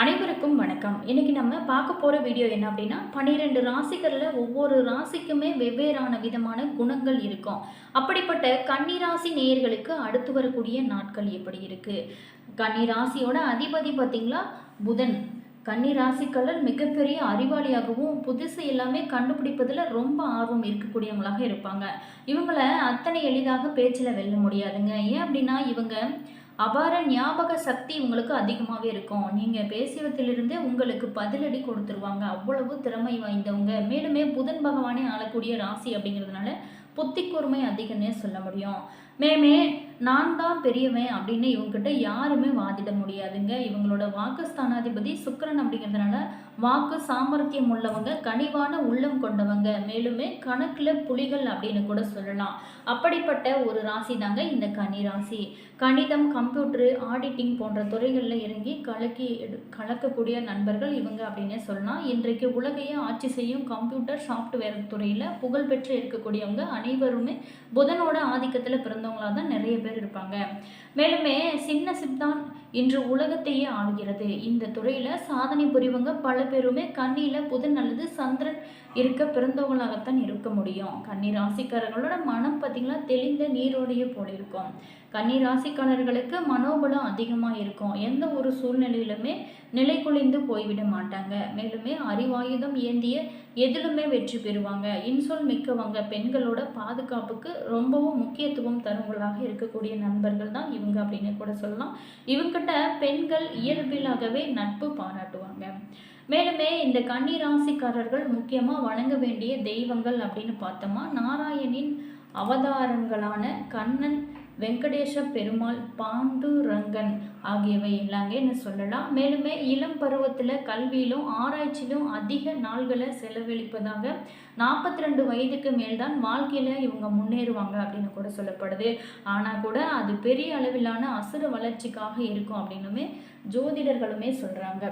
அனைவருக்கும் வணக்கம். இன்னைக்கு நம்ம பார்க்க போகிற வீடியோ என்ன அப்படின்னா பன்னிரெண்டு ராசிகளில் ஒவ்வொரு ராசிக்குமே வெவ்வேறான விதமான குணங்கள் இருக்கும். அப்படிப்பட்ட கன்னி ராசி நேயர்களுக்கு அடுத்து வரக்கூடிய நாட்கள் எப்படி இருக்குது கன்னி ராசியோட அதிபதி பார்த்திங்களா? புதன். கன்னி ராசிக்கலர் மிகப்பெரிய அறிவாளியாகவும் புதுசு எல்லாமே கண்டுபிடிப்பதில் ரொம்ப ஆர்வம் இருக்கக்கூடியவங்களாக இருப்பாங்க. இவங்கள அத்தனை எளிதாக பேச்சில் வெல்ல முடியாதுங்க. ஏன் அப்படின்னா இவங்க அபார ஞாபக சக்தி உங்களுக்கு அதிகமாகவே இருக்கும். நீங்கள் பேசியவற்றிலிருந்தே உங்களுக்கு பதிலடி கொடுத்துருவாங்க. அவ்வளவு திறமை வாய்ந்தவங்க. மேலுமே புதன் பகவானே ஆளக்கூடிய ராசி அப்படிங்கிறதுனால புத்திக்கூர்மை அதிகம்னே சொல்ல முடியும். மேமே நான் தான் பெரியவன் அப்படின்னு இவங்ககிட்ட யாருமே வாதிட முடியாதுங்க. இவங்களோட வாக்கு ஸ்தானாதிபதி சுக்கரன் அப்படிங்கிறதுனால வாக்கு சாமர்த்தியம் உள்ளவங்க கனிவான உள்ளம் கொண்டவங்க. மேலுமே கணக்கில் புலிகள் அப்படின்னு கூட சொல்லலாம். அப்படிப்பட்ட ஒரு ராசி தாங்க இந்த கனி ராசி. கணிதம் கம்ப்யூட்டரு ஆடிட்டிங் போன்ற துறைகளில் இறங்கி கலக்கி எடு கலக்கக்கூடிய நண்பர்கள் இவங்க அப்படின்னே சொல்லலாம். இன்றைக்கு உலகையே ஆட்சி செய்யும் கம்ப்யூட்டர் சாஃப்ட்வேர் துறையில் புகழ்பெற்று இருக்கக்கூடியவங்க அனைவருமே புதனோட ஆதிக்கத்தில் பிறந்தவங்களாக தான் நிறைய பேர் பேர் இருப்பாங்க. மேலுமே சின்ன சிப்தான் இன்று உலகத்தையே ஆளுகிறது. இந்த துறையில் சாதனை புரிவங்க பல பேருமே கண்ணியில் புதன் அல்லது சந்திரன் இருக்க பிறந்தவங்களாகத்தான் இருக்க முடியும். கன்னி ராசிக்காரர்களோட மனம் பார்த்திங்கன்னா தெளிந்த நீரோடைய போல இருக்கும் கன்னி ராசிக்காரர்களுக்கு மனோபலம் அதிகமாக இருக்கும். எந்த ஒரு சூழ்நிலையிலுமே நிலை குலைந்து போய்விட மாட்டாங்க. மேலுமே அறிவாயுதம் ஏந்திய எதிலுமே வெற்றி பெறுவாங்க. இன்சொல் மிக்கவங்க பெண்களோட பாதுகாப்புக்கு ரொம்பவும் முக்கியத்துவம் தருவங்களாக இருக்கக்கூடிய நண்பர்கள் தான் இவங்க அப்படின்னு கூட சொல்லலாம். இவங்கிட்ட பெண்கள் இயல்பிலாகவே நட்பு பாராட்டுவாங்க. மேலுமே இந்த கன்னி ராசிக்காரர்கள் முக்கியமாக வணங்க வேண்டிய தெய்வங்கள் அப்படின்னு பார்த்தோமா நாராயணின் அவதாரங்களான கண்ணன் வெங்கடேஷ பெருமாள் பாண்டுரங்கன் ஆகியவை எல்லாங்கன்னு சொல்லலாம். மேலுமே இளம் பருவத்தில் கல்வியிலும் ஆராய்ச்சியிலும் அதிக நாள்களை செலவழிப்பதாக நாற்பத்தி ரெண்டு வயதுக்கு மேல்தான் வாழ்க்கையில் இவங்க முன்னேறுவாங்க அப்படின்னு கூட சொல்லப்படுது. ஆனால் கூட அது பெரிய அளவிலான அசுர வளர்ச்சிக்காக இருக்கும் அப்படின்னுமே ஜோதிடர்களுமே சொல்கிறாங்க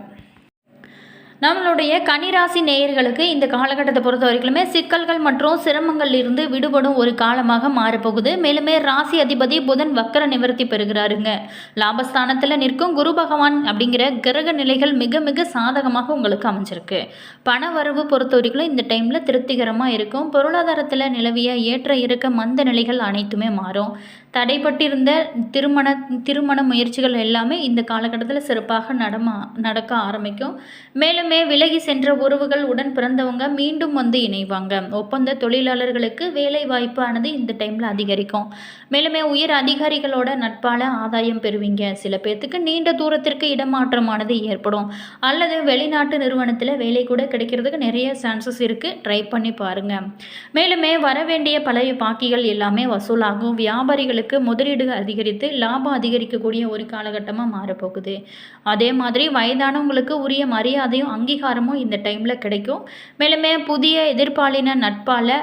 நம்மளுடைய கனிராசி நேயர்களுக்கு இந்த காலகட்டத்தை பொறுத்த வரைக்குமே சிக்கல்கள் மற்றும் சிரமங்கள் இருந்து விடுபடும் ஒரு காலமாக மாறப்போகுது. மேலுமே ராசி அதிபதி புதன் வக்கர நிவர்த்தி பெறுகிறாருங்க. லாபஸ்தானத்தில் நிற்கும் குரு பகவான் அப்படிங்கிற கிரக நிலைகள் மிக மிக சாதகமாக உங்களுக்கு அமைஞ்சிருக்கு. பண வரவு பொறுத்த வரைக்கும் இந்த டைமில் திருப்திகரமாக இருக்கும். பொருளாதாரத்தில் நிலவிய ஏற்ற இருக்க மந்த நிலைகள் அனைத்துமே மாறும். தடைப்பட்டிருந்த திருமண திருமண முயற்சிகள் எல்லாமே இந்த காலகட்டத்தில் சிறப்பாக நடமா நடக்க ஆரம்பிக்கும். மேலுமே விலகி சென்ற உறவுகள் உடன் பிறந்தவங்க மீண்டும் வந்து இணைவாங்க. ஒப்பந்த தொழிலாளர்களுக்கு வேலை வாய்ப்பு ஆனது இந்த டைமில் அதிகரிக்கும். மேலுமே உயர் அதிகாரிகளோட நட்பால ஆதாயம் பெறுவீங்க. சில பேர்த்துக்கு நீண்ட தூரத்திற்கு இடமாற்றமானது ஏற்படும். அல்லது வெளிநாட்டு நிறுவனத்தில் வேலை கூட கிடைக்கிறதுக்கு நிறைய சான்சஸ் இருக்குது ட்ரை பண்ணி பாருங்கள் மேலுமே வர வேண்டிய பழைய பாக்கிகள் எல்லாமே வசூலாகும். வியாபாரிகளுக்கு முதலீடு அதிகரித்து லாபம் அதிகரிக்கக்கூடிய ஒரு காலகட்டமாக மாறப்போகுது. அதே மாதிரி வயதானவங்களுக்கு உரிய மரியாதையும் அங்கீகாரமும் இந்த டைமில் கிடைக்கும். மேலுமே புதிய எதிர்பாலின நட்பால்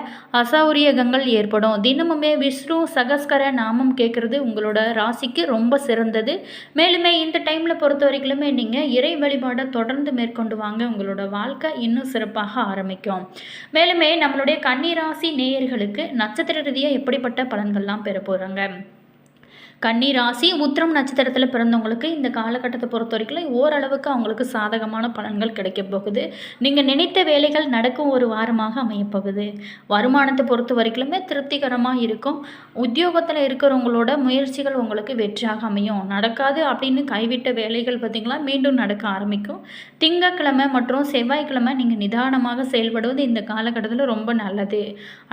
அசௌரியகங்கள் ஏற்படும். தினமுமே விஷ்ணு சகஸ்கர நாமம் கேட்குறது உங்களோட ராசிக்கு ரொம்ப சிறந்தது. மேலுமே இந்த டைமில் பொறுத்த வரைக்குமே நீங்கள் இறை வழிபாடை தொடர்ந்து மேற்கொண்டு வாங்க. உங்களோட வாழ்க்கை இன்னும் சிறப்பாக ஆரம்பிக்கும். மேலுமே நம்மளுடைய கன்னிராசி நேயர்களுக்கு நட்சத்திர ரீதியாக எப்படிப்பட்ட பலன்கள்லாம் பெற போகிறாங்க நேரம் கன்னி ராசி உத்திரம் நட்சத்திரத்தில் பிறந்தவங்களுக்கு இந்த காலகட்டத்தை பொறுத்த வரைக்கும் ஓரளவுக்கு அவங்களுக்கு சாதகமான பலன்கள் கிடைக்க போகுது. நீங்கள் நினைத்த வேலைகள் நடக்கும் ஒரு வாரமாக அமையப்போகுது வருமானத்தை பொறுத்த வரைக்குமே திருப்திகரமாக இருக்கும். உத்தியோகத்தில் இருக்கிறவங்களோட முயற்சிகள் உங்களுக்கு வெற்றியாக அமையும். நடக்காது அப்படின்னு கைவிட்ட வேலைகள் பார்த்திங்களா மீண்டும் நடக்க ஆரம்பிக்கும். திங்கக்கிழமை மற்றும் செவ்வாய்க்கிழமை நீங்கள் நிதானமாக செயல்படுவது இந்த காலகட்டத்தில் ரொம்ப நல்லது.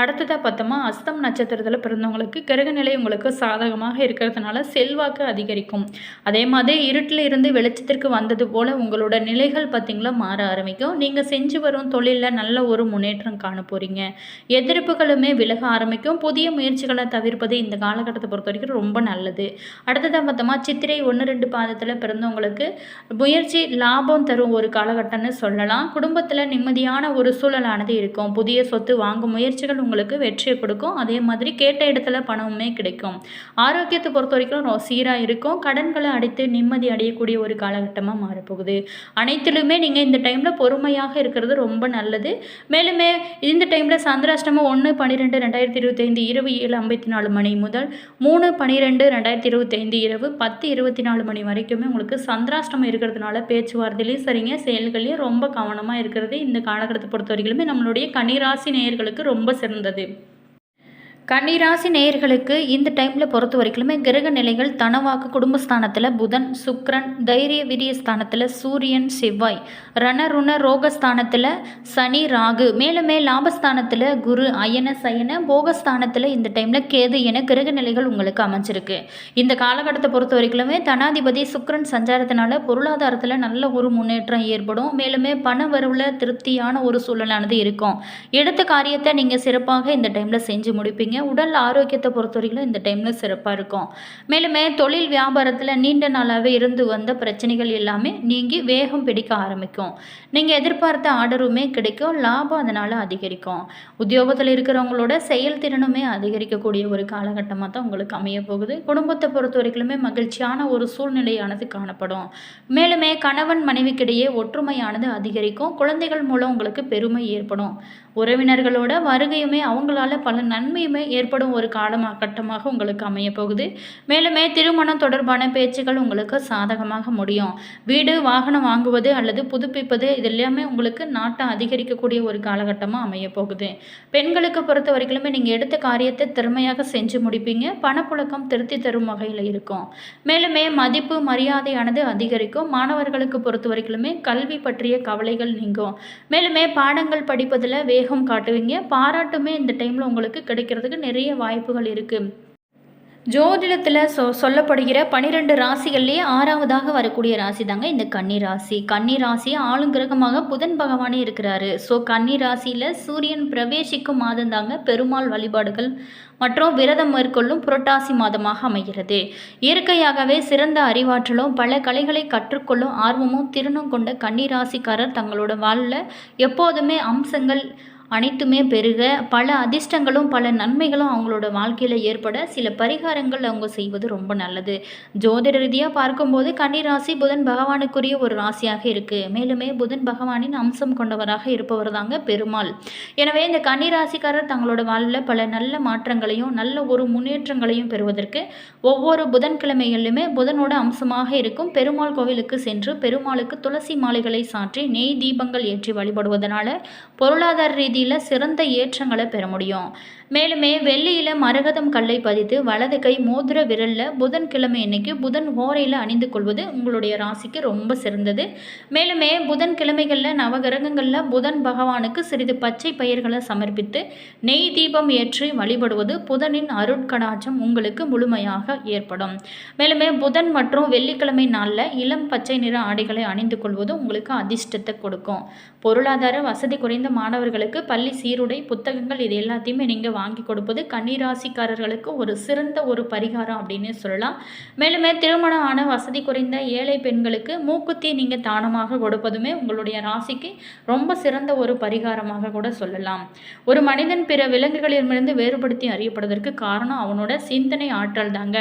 அடுத்ததாக பார்த்தோமா அஸ்தம் நட்சத்திரத்தில் பிறந்தவங்களுக்கு கிரகநிலை உங்களுக்கு சாதகமாக இருக்கிறது இருக்கிறதுனால செல்வாக்கு அதிகரிக்கும். அதே மாதிரி இருட்டில் இருந்து வெளிச்சத்திற்கு வந்தது போல் உங்களோட நிலைகள் பார்த்திங்களா? மாற ஆரம்பிக்கும். நீங்கள் செஞ்சு வரும் தொழிலில் நல்ல ஒரு முன்னேற்றம் காண போகிறீங்க எதிர்ப்புகளுமே விலக ஆரம்பிக்கும். புதிய முயற்சிகளை தவிர்ப்பது இந்த காலகட்டத்தை பொறுத்த வரைக்கும் ரொம்ப நல்லது. அடுத்ததாக பார்த்தோமா? சித்திரை ஒன்று ரெண்டு பாதத்தில் பிறந்தவங்களுக்கு முயற்சி லாபம் தரும் ஒரு காலகட்டம்னு சொல்லலாம். குடும்பத்தில் நிம்மதியான ஒரு சூழலானது இருக்கும். புதிய சொத்து வாங்கும் முயற்சிகள் உங்களுக்கு வெற்றியை கொடுக்கும். அதே மாதிரி கேட்ட இடத்துல பணமுமே கிடைக்கும். ஆரோக்கியத்தை பொறுத்த பொறுத்த வரைக்கும் சீராக இருக்கும். கடன்களை அடைத்து நிம்மதி அடையக்கூடிய ஒரு காலகட்டமாக மாறப்போகுது. அனைத்திலுமே நீங்கள் இந்த டைமில் பொறுமையாக இருக்கிறது ரொம்ப நல்லது. மேலுமே இந்த டைமில் சந்திராஷ்டமம் ஒன்று பன்னிரெண்டு ரெண்டாயிரத்தி இருபத்தைந்து இரவு ஏழு ஐம்பத்தி நாலு மணி முதல் மூணு பன்னிரெண்டு ரெண்டாயிரத்தி இருபத்தைந்து இரவு பத்து இருபத்தி நாலு மணி வரைக்குமே உங்களுக்கு சந்திராஷ்டமம் இருக்கிறதுனால பேச்சுவார்த்தையிலையும் சரிங்க செயல்களையும் ரொம்ப கவனமாக இருக்கிறது. இந்த காலகட்டத்தை பொறுத்த வரைக்குமே நம்மளுடைய கனிராசி நேயர்களுக்கு ரொம்ப சிறந்தது. கன்னிராசி நேயர்களுக்கு இந்த டைமில் பொறுத்த வரைக்குமே கிரக நிலைகள் தனவாக்கு குடும்பஸ்தானத்தில் புதன் சுக்ரன் தைரிய விரிய ஸ்தானத்தில் சூரியன் செவ்வாய் ரணருண ரோகஸ்தானத்தில் சனி ராகு மேலுமே லாபஸ்தானத்தில் குரு அயன சயன போகஸ்தானத்தில் இந்த டைமில் கேது என கிரக நிலைகள் உங்களுக்கு அமைஞ்சிருக்கு. இந்த காலகட்டத்தை பொறுத்த வரைக்குமே தனாதிபதி சுக்ரன் சஞ்சாரத்தினால பொருளாதாரத்தில் நல்ல ஒரு முன்னேற்றம் ஏற்படும். மேலுமே பண வரவில் திருப்தியான ஒரு சூழலானது இருக்கும். எடுத்த காரியத்தை நீங்கள் சிறப்பாக இந்த டைமில் செஞ்சு முடிப்பீங்க. உடல் ஆரோக்கியத்தை பொறுத்த வரைக்கும் இந்த டைமில் சிறப்பாக இருக்கும். மேலுமே தொழில் வியாபாரத்தில் நீண்ட நாளாகவே இருந்து வந்த பிரச்சனைகள் எல்லாமே நீங்கி வேகம் பிடிக்க ஆரம்பிக்கும். நீங்கள் எதிர்பார்த்த ஆர்டருமே கிடைக்கும் லாபம் அதனால் அதிகரிக்கும். உத்தியோகத்தில் இருக்கிறவங்களோட செயல்திறனுமே அதிகரிக்கக்கூடிய ஒரு காலகட்டமாக தான் உங்களுக்கு அமைய போகுது. குடும்பத்தை பொறுத்த வரைக்குமே மகிழ்ச்சியான ஒரு சூழ்நிலையானது காணப்படும். மேலுமே கணவன் மனைவிக்கிடையே ஒற்றுமையானது அதிகரிக்கும். குழந்தைகள் மூலம் உங்களுக்கு பெருமை ஏற்படும். உறவினர்களோட வருகையுமே அவங்களால பல நன்மையுமே ஏற்படும் ஒரு காலமாக கட்டமாக உங்களுக்கு அமைய போகுது. மேலுமே திருமணம் தொடர்பான பேச்சுகள் உங்களுக்கு சாதகமாக முடியும். வீடு வாகனம் வாங்குவது அல்லது புதுப்பிப்பது இது எல்லாமே உங்களுக்கு நாட்டை அதிகரிக்கக்கூடிய ஒரு காலகட்டமாக அமைய போகுது. பெண்களுக்கு பொறுத்த வரைக்குமே நீங்கள் எடுத்த காரியத்தை திறமையாக செஞ்சு முடிப்பீங்க. பணப்புழக்கம் திருத்தி தரும் வகையில் இருக்கும். மேலுமே மதிப்பு மரியாதையானது அதிகரிக்கும். மாணவர்களுக்கு பொறுத்த வரைக்குமே கல்வி பற்றிய கவலைகள் நீங்கும். மேலுமே பாடங்கள் படிப்பதில் வே வேகம் காட்டுவீங்க. பாராட்டுமே இந்த டைமில் உங்களுக்கு கிடைக்கிறதுக்கு நிறைய வாய்ப்புகள் இருக்குது ஜோதிடத்தில் சொ சொல்லப்படுகிற பனிரெண்டு ராசிகள்லேயே ஆறாவதாக வரக்கூடிய ராசி தாங்க இந்த கன்னி ராசி. கன்னி ராசி ஆளுங்கிரகமாக புதன் பகவானே இருக்கிறாரு. ஸோ கன்னி ராசியில் சூரியன் பிரவேசிக்கும் மாதம் தாங்க பெருமாள் வழிபாடுகள் மற்றும் விரதம் மேற்கொள்ளும் புரட்டாசி மாதமாக அமைகிறது. இயற்கையாகவே சிறந்த அறிவாற்றலும் பல கலைகளை கற்றுக்கொள்ளும் ஆர்வமும் திறனும் கொண்ட கன்னிராசிக்காரர் தங்களோட வாழ்வில் எப்போதுமே அம்சங்கள் அனைத்துமே பெருக பல அதிர்ஷ்டங்களும் பல நன்மைகளும் அவங்களோட வாழ்க்கையில் ஏற்பட சில பரிகாரங்கள் அவங்க செய்வது ரொம்ப நல்லது. ஜோதிட ரீதியாக பார்க்கும்போது கன்னி ராசி புதன் பகவானுக்குரிய ஒரு ராசியாக இருக்குது மேலுமே புதன் பகவானின் அம்சம் கொண்டவராக இருப்பவர் தாங்க பெருமாள். எனவே இந்த கன்னி ராசிக்காரர் தங்களோட வாழ்வில் பல நல்ல மாற்றங்களையும் நல்ல ஒரு முன்னேற்றங்களையும் பெறுவதற்கு ஒவ்வொரு புதன்கிழமைகளிலுமே புதனோட அம்சமாக இருக்கும் பெருமாள் கோவிலுக்கு சென்று பெருமாளுக்கு துளசி மாலைகளை சாற்றி நெய் தீபங்கள் ஏற்றி வழிபடுவதனால பொருளாதார ரீதி பகுதியில் சிறந்த ஏற்றங்களை பெற முடியும். மேலுமே வெள்ளியில் மரகதம் கல்லை பதித்து வலது கை மோதிர விரலில் புதன்கிழமை இன்னைக்கு புதன் ஓரையில் அணிந்து கொள்வது உங்களுடைய ராசிக்கு ரொம்ப சிறந்தது. மேலுமே புதன் கிழமைகளில் நவகிரகங்களில் புதன் பகவானுக்கு சிறிது பச்சை பயிர்களை சமர்ப்பித்து நெய் தீபம் ஏற்றி வழிபடுவது புதனின் அருட்கடாச்சம் உங்களுக்கு முழுமையாக ஏற்படும். மேலுமே புதன் மற்றும் வெள்ளிக்கிழமை நாளில் இளம் பச்சை நிற ஆடைகளை அணிந்து கொள்வது உங்களுக்கு அதிர்ஷ்டத்தை கொடுக்கும். பொருளாதார வசதி குறைந்த மாணவர்களுக்கு பள்ளி சீருடை புத்தகங்கள் இது எல்லாத்தையுமே நீங்கள் வாங்கி கொடுப்பது கன்னிராசிக்காரர்களுக்கு ஒரு சிறந்த ஒரு பரிகாரம் அப்படின்னு சொல்லலாம். மேலுமே திருமணம் ஆன வசதி குறைந்த ஏழை பெண்களுக்கு மூக்குத்தி நீங்கள் தானமாக கொடுப்பதுமே உங்களுடைய ராசிக்கு ரொம்ப சிறந்த ஒரு பரிகாரமாக கூட சொல்லலாம். ஒரு மனிதன் பிற விலங்குகளிடமிருந்து வேறுபடுத்தி அறியப்படுவதற்கு காரணம் அவனோட சிந்தனை ஆற்றல் தாங்க.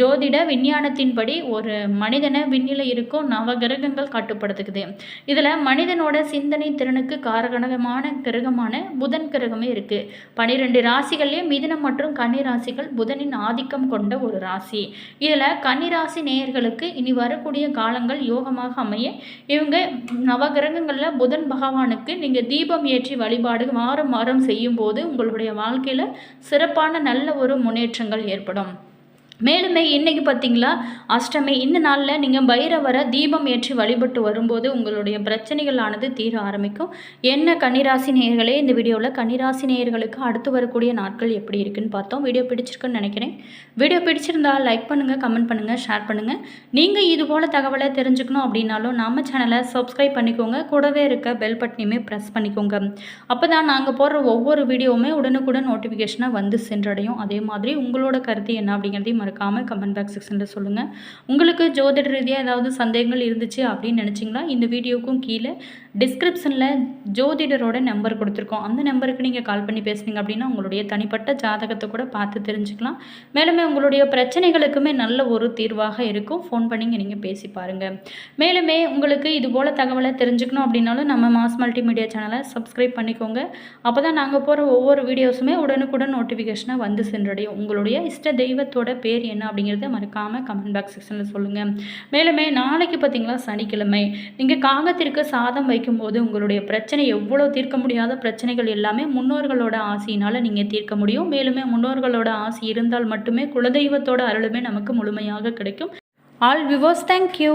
ஜோதிட விஞ்ஞானத்தின்படி ஒரு மனிதனை விண்ணில இருக்கும் நவகிரகங்கள் கட்டுப்படுத்துக்குது இதில் மனிதனோட சிந்தனை திறனுக்கு காரகணகமான கிரகமான புதன் கிரகமே இருக்குது பனிரெண்டு ராசிகள்லேயே மிதுனம் மற்றும் கன்னி ராசிகள் புதனின் ஆதிக்கம் கொண்ட ஒரு ராசி. இதில் கன்னிராசி நேயர்களுக்கு இனி வரக்கூடிய காலங்கள் யோகமாக அமைய இவங்க நவகிரகங்களில் புதன் பகவானுக்கு நீங்கள் தீபம் ஏற்றி வழிபாடு மாறும் மாறும் செய்யும்போது உங்களுடைய வாழ்க்கையில் சிறப்பான நல்ல ஒரு முன்னேற்றங்கள் ஏற்படும். மேலுமே இன்றைக்கி பார்த்தீங்களா அஷ்டமி இந்த நாளில் நீங்கள் பைரவரை தீபம் ஏற்றி வழிபட்டு வரும்போது உங்களுடைய பிரச்சனைகளானது தீர ஆரம்பிக்கும். என்ன கன்னிராசி நேயர்களே இந்த வீடியோவில் கன்னிராசி நேயர்களுக்கு அடுத்து வரக்கூடிய நாட்கள் எப்படி இருக்குன்னு பார்த்தோம். வீடியோ பிடிச்சிருக்குன்னு நினைக்கிறேன். வீடியோ பிடிச்சிருந்தா லைக் பண்ணுங்கள் கமெண்ட் பண்ணுங்கள் ஷேர் பண்ணுங்கள் நீங்கள் இது போல் தகவலை தெரிஞ்சுக்கணும் அப்படின்னாலும் நம்ம சேனலை சப்ஸ்கிரைப் பண்ணிக்கோங்க. கூடவே இருக்க பெல் பட்டனையுமே ப்ரெஸ் பண்ணிக்கோங்க. அப்போ தான் நாங்கள் போடுற ஒவ்வொரு வீடியோவுமே உடனுக்குடன் நோட்டிஃபிகேஷனாக வந்து சென்றடையும். அதே மாதிரி உங்களோட கருத்து என்ன அப்படிங்கிறதையும் மறக்காமல் கமெண்ட் பாக்ஸ் செக்ஷனில் சொல்லுங்கள் உங்களுக்கு ஜோதிட ரீதியாக ஏதாவது சந்தேகங்கள் இருந்துச்சு அப்படின்னு நினச்சிங்களா இந்த வீடியோக்கும் கீழே டிஸ்கிரிப்ஷனில் ஜோதிடரோட நம்பர் கொடுத்துருக்கோம். அந்த நம்பருக்கு நீங்கள் கால் பண்ணி பேசுனீங்க அப்படின்னா உங்களுடைய தனிப்பட்ட ஜாதகத்தை கூட பார்த்து தெரிஞ்சுக்கலாம். மேலுமே உங்களுடைய பிரச்சனைகளுக்குமே நல்ல ஒரு தீர்வாக இருக்கும். ஃபோன் பண்ணிங்க நீங்கள் பேசி பாருங்கள் மேலுமே உங்களுக்கு இது போல் தகவலை தெரிஞ்சுக்கணும் அப்படின்னாலும் நம்ம மாஸ் மல்டிமீடியா சேனலை சப்ஸ்கிரைப் பண்ணிக்கோங்க. அப்போ தான் நாங்கள் போகிற ஒவ்வொரு வீடியோஸுமே உடனுக்குடன் நோட்டிஃபிகேஷனாக வந்து சென்றடையும். உங்களுடைய இஷ்ட தெய்வத்தோட பேர் என்ன அப்படிங்கிறத மறக்காமல் கமெண்ட் பாக்ஸ் செக்ஷனில் சொல்லுங்கள் மேலுமே நாளைக்கு பார்த்தீங்களா? சனிக்கிழமை. நீங்கள் காகத்திற்கு சாதம் போது உங்களுடைய பிரச்சனை எவ்வளோ தீர்க்க முடியாத பிரச்சனைகள் எல்லாமே முன்னோர்களோட ஆசையினால் நீங்கள் தீர்க்க முடியும். மேலுமே முன்னோர்களோட ஆசை இருந்தால் மட்டுமே குலதெய்வத்தோட அருளுமே நமக்கு முழுமையாக கிடைக்கும். All விவோஸ் thank you